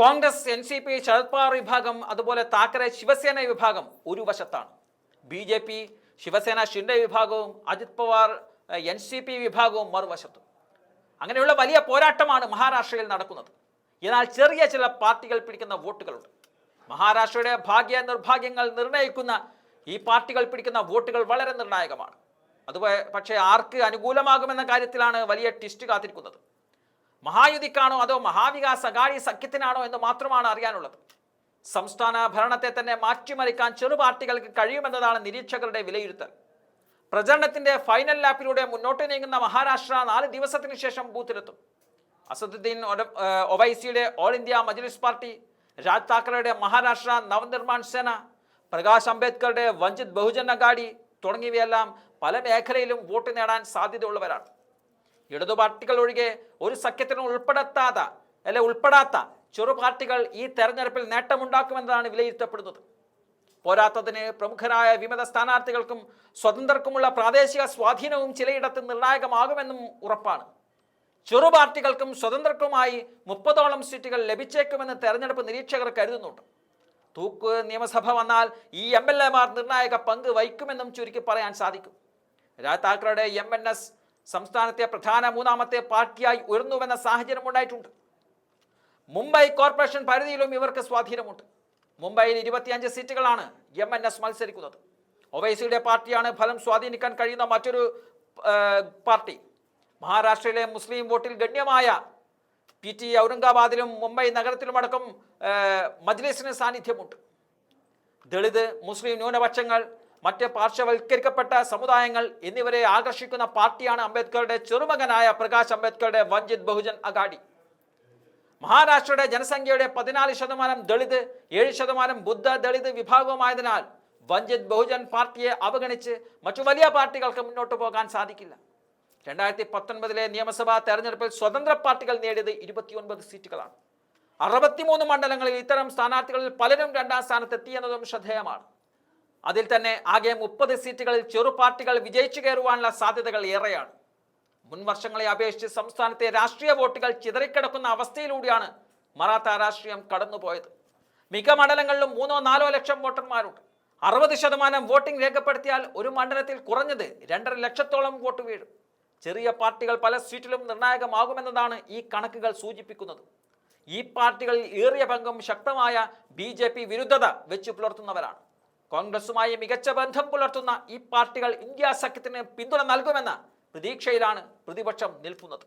Congress N C P Sharad Pawar വിഭാഗം അതുപോലെ താക്കറെ ശിവസേന വിഭാഗം ഒരു വശത്താണ്. B J P Shiv Sena Shinde വിഭാഗവും Ajit Pawar N C P വിഭാഗവും മറുവശത്തും. അങ്ങനെയുള്ള വലിയ പോരാട്ടമാണ് മഹാരാഷ്ട്രയിൽ നടക്കുന്നത്. എന്നാൽ ചെറിയ ചില പാർട്ടികൾ പിടിക്കുന്ന വോട്ടുകളുണ്ട്. മഹാരാഷ്ട്രയുടെ ഭാഗ്യ നിർഭാഗ്യങ്ങൾ നിർണയിക്കുന്ന ഈ പാർട്ടികൾ പിടിക്കുന്ന വോട്ടുകൾ വളരെ നിർണായകമാണ്. അതുപോലെ പക്ഷേ ആർക്ക് അനുകൂലമാകുമെന്ന കാര്യത്തിലാണ് വലിയ ട്വിസ്റ്റ് കാത്തിരിക്കുന്നത്. മഹായുതിക്കാണോ അതോ മഹാവികാസ് അഗാഡി സഖ്യത്തിനാണോ എന്ന് മാത്രമാണ് അറിയാനുള്ളത്. സംസ്ഥാന ഭരണത്തെ തന്നെ മാറ്റിമറിക്കാൻ ചെറു പാർട്ടികൾക്ക് കഴിയുമെന്നതാണ് നിരീക്ഷകരുടെ വിലയിരുത്തൽ. പ്രചരണത്തിന്റെ ഫൈനൽ ലാപ്പിലൂടെ മുന്നോട്ട് നീങ്ങുന്ന മഹാരാഷ്ട്ര നാല് ദിവസത്തിന് ശേഷം ബൂത്തിലെത്തും. Asaduddin ഒവൈസിയുടെ all India Majlis party Raj താക്കറയുടെ Maharashtra Navnirman Sena Prakash അംബേദ്കറുടെ വഞ്ചിത് ബഹുജൻ അഗാഡി തുടങ്ങിയവയെല്ലാം പല മേഖലയിലും വോട്ട് നേടാൻ സാധ്യതയുള്ളവരാണ്. ഇടതു പാർട്ടികൾ ഒഴികെ ഒരു സഖ്യത്തിനും ഉൾപ്പെടുത്താത്ത അല്ലെ ഉൾപ്പെടാത്ത ചെറു പാർട്ടികൾ ഈ തെരഞ്ഞെടുപ്പിൽ നേട്ടമുണ്ടാക്കുമെന്നതാണ് വിലയിരുത്തപ്പെടുന്നത്. പോരാത്തതിന് പ്രമുഖരായ വിമത സ്ഥാനാർത്ഥികൾക്കും സ്വതന്ത്രർക്കുമുള്ള പ്രാദേശിക സ്വാധീനവും ചിലയിടത്ത് നിർണായകമാകുമെന്നും ഉറപ്പാണ്. ചെറു പാർട്ടികൾക്കും സ്വതന്ത്രർക്കുമായി മുപ്പതോളം സീറ്റുകൾ ലഭിച്ചേക്കുമെന്ന് തെരഞ്ഞെടുപ്പ് നിരീക്ഷകർ കരുതുന്നുണ്ട്. തൂക്ക് നിയമസഭ വന്നാൽ ഈ എം എൽ എമാർ നിർണായക പങ്ക് വഹിക്കുമെന്നും ചുരുക്കി പറയാൻ സാധിക്കും. രാജ് താക്കറയുടെ എം എൻ എസ് സംസ്ഥാനത്തെ പ്രധാന മൂന്നാമത്തെ പാർട്ടിയായി ഉയർന്നുവെന്ന സാഹചര്യം ഉണ്ടായിട്ടുണ്ട്. മുംബൈ കോർപ്പറേഷൻ പരിധിയിലും ഇവർക്ക് സ്വാധീനമുണ്ട്. മുംബൈയിൽ ഇരുപത്തിയഞ്ച് സീറ്റുകളാണ് എം എൻ എസ് മത്സരിക്കുന്നത്. ഒവൈസിയുടെ പാർട്ടിയാണ് ഫലം സ്വാധീനിക്കാൻ കഴിയുന്ന മറ്റൊരു പാർട്ടി. മഹാരാഷ്ട്രയിലെ മുസ്ലിം വോട്ടിൽ ഗണ്യമായ പി ടി ഔറംഗാബാദിലും മുംബൈ നഗരത്തിലുമടക്കം മജ്ലിസിന് സാന്നിധ്യമുണ്ട്. ദളിത് മുസ്ലിം ന്യൂനപക്ഷങ്ങൾ മറ്റ് പാർശ്വവൽക്കരിക്കപ്പെട്ട സമുദായങ്ങൾ എന്നിവരെ ആകർഷിക്കുന്ന പാർട്ടിയാണ് അംബേദ്കറുടെ ചെറുമകനായ പ്രകാശ് അംബേദ്കറുടെ വഞ്ചിത് ബഹുജൻ അഗാഡി. മഹാരാഷ്ട്രയുടെ ജനസംഖ്യയുടെ പതിനാല് ശതമാനം ദളിത് ഏഴ് ശതമാനം ബുദ്ധ ദളിത് വിഭാഗവുമായതിനാൽ വഞ്ചിത് ബഹുജൻ പാർട്ടിയെ അവഗണിച്ച് മറ്റു വലിയ പാർട്ടികൾക്ക് മുന്നോട്ട് പോകാൻ സാധിക്കില്ല. രണ്ടായിരത്തി പത്തൊൻപതിലെ നിയമസഭാ തെരഞ്ഞെടുപ്പിൽ സ്വതന്ത്ര പാർട്ടികൾ നേടിയത് ഇരുപത്തിയൊൻപത് സീറ്റുകളാണ്. അറുപത്തിമൂന്ന് മണ്ഡലങ്ങളിൽ ഇത്തരം സ്ഥാനാർത്ഥികളിൽ പലരും രണ്ടാം സ്ഥാനത്തെത്തിയെന്നതും ശ്രദ്ധേയമാണ്. അതിൽ തന്നെ ആകെ മുപ്പത് സീറ്റുകളിൽ ചെറു പാർട്ടികൾ വിജയിച്ചു കയറുവാനുള്ള സാധ്യതകൾ ഏറെയാണ്. മുൻ വർഷങ്ങളെ അപേക്ഷിച്ച് സംസ്ഥാനത്തെ രാഷ്ട്രീയ വോട്ടുകൾ ചിതറിക്കിടക്കുന്ന അവസ്ഥയിലൂടെയാണ് മറാത്ത രാഷ്ട്രീയം കടന്നുപോയത്. മിക്ക മണ്ഡലങ്ങളിലും മൂന്നോ നാലോ ലക്ഷം വോട്ടർമാരുണ്ട്. അറുപത് ശതമാനം വോട്ടിംഗ് രേഖപ്പെടുത്തിയാൽ ഒരു മണ്ഡലത്തിൽ കുറഞ്ഞത് രണ്ടര ലക്ഷത്തോളം വോട്ട് വീഴും. ചെറിയ പാർട്ടികൾ പല സീറ്റിലും നിർണായകമാകുമെന്നതാണ് ഈ കണക്കുകൾ സൂചിപ്പിക്കുന്നത്. ഈ പാർട്ടികളിൽ ഏറിയ പങ്കും ശക്തമായ ബി വിരുദ്ധത വെച്ചു പുലർത്തുന്നവരാണ്. കോൺഗ്രസുമായി മികച്ച ബന്ധം പുലർത്തുന്ന ഈ പാർട്ടികൾ ഇന്ത്യ സഖ്യത്തിന് പിന്തുണ നൽകുമെന്ന പ്രതീക്ഷയിലാണ് പ്രതിപക്ഷം നിൽക്കുന്നത്.